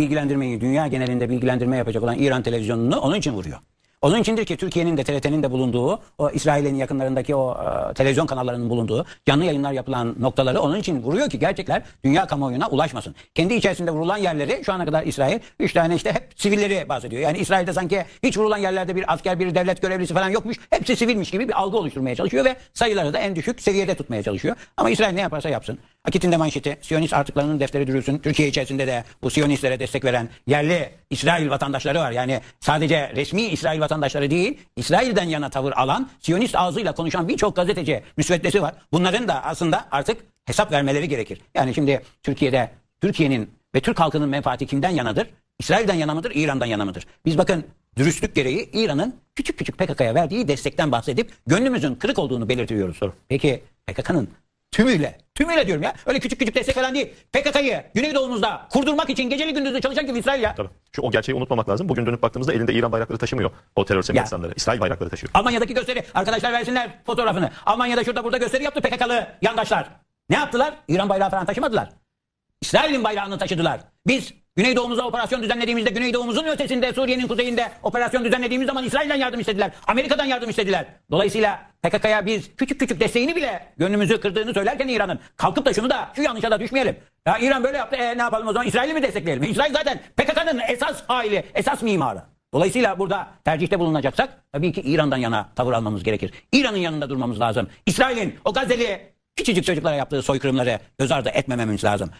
bilgilendirmeyi, dünya genelinde bilgilendirme yapacak olan İran televizyonunu onun için vuruyor. Onun içindir ki Türkiye'nin de TRT'nin de bulunduğu, o İsrail'in yakınlarındaki o e, televizyon kanallarının bulunduğu canlı yayınlar yapılan noktaları onun için vuruyor ki gerçekler dünya kamuoyuna ulaşmasın. Kendi içerisinde vurulan yerleri şu ana kadar İsrail üç tane işte hep sivilleri bahsediyor. Yani İsrail'de sanki hiç vurulan yerlerde bir asker, bir devlet görevlisi falan yokmuş. Hepsi sivilmiş gibi bir algı oluşturmaya çalışıyor ve sayıları da en düşük seviyede tutmaya çalışıyor. Ama İsrail ne yaparsa yapsın. Akit'in de manşeti, Siyonist artıklarının defteri dürülsün. Türkiye içerisinde de bu Siyonistlere destek veren yerli İsrail vatandaşları var. Yani sadece resmi İsrail vatandaşları değil, İsrail'den yana tavır alan, Siyonist ağzıyla konuşan birçok gazeteci müsveddesi var. Bunların da aslında artık hesap vermeleri gerekir. Yani şimdi Türkiye'de Türkiye'nin ve Türk halkının menfaati kimden yanadır? İsrail'den yana mıdır, İran'dan yana mıdır? Biz bakın dürüstlük gereği İran'ın küçük küçük PKK'ya verdiği destekten bahsedip gönlümüzün kırık olduğunu belirtiyoruz. Peki PKK'nın tümüyle, tümüyle diyorum ya öyle küçük küçük destek falan değil. PKK'yı Güneydoğumuzda kurdurmak için geceli gündüzü çalışan kim İsrail ya? Tabii. Şu o gerçeği unutmamak lazım. Bugün dönüp baktığımızda elinde İran bayrakları taşımıyor o terör sempatizanları. İsrail bayrakları taşıyor. Almanya'daki gösteri. Arkadaşlar versinler fotoğrafını. Almanya'da şurada burada gösteri yaptı PKK'lı yandaşlar. Ne yaptılar? İran bayrağı falan taşımadılar. İsrail'in bayrağını taşıdılar. Biz Güneydoğumuza operasyon düzenlediğimizde Güneydoğumuzun ötesinde Suriye'nin kuzeyinde operasyon düzenlediğimiz zaman İsrail'den yardım istediler. Amerika'dan yardım istediler. Dolayısıyla PKK'ya biz küçük küçük desteğini bile gönlümüzü kırdığını söylerken İran'ın kalkıp da şunu da şu yanlışa da düşmeyelim. Ya İran böyle yaptı e, ne yapalım o zaman İsrail'i mi destekleyelim? İsrail zaten PKK'nın esas faili, esas mimarı. Dolayısıyla burada tercihte bulunacaksak tabii ki İran'dan yana tavır almamız gerekir. İran'ın yanında durmamız lazım. İsrail'in o Gazze'li küçücük çocuklara yaptığı soykırımları göz ardı etmememiz lazım.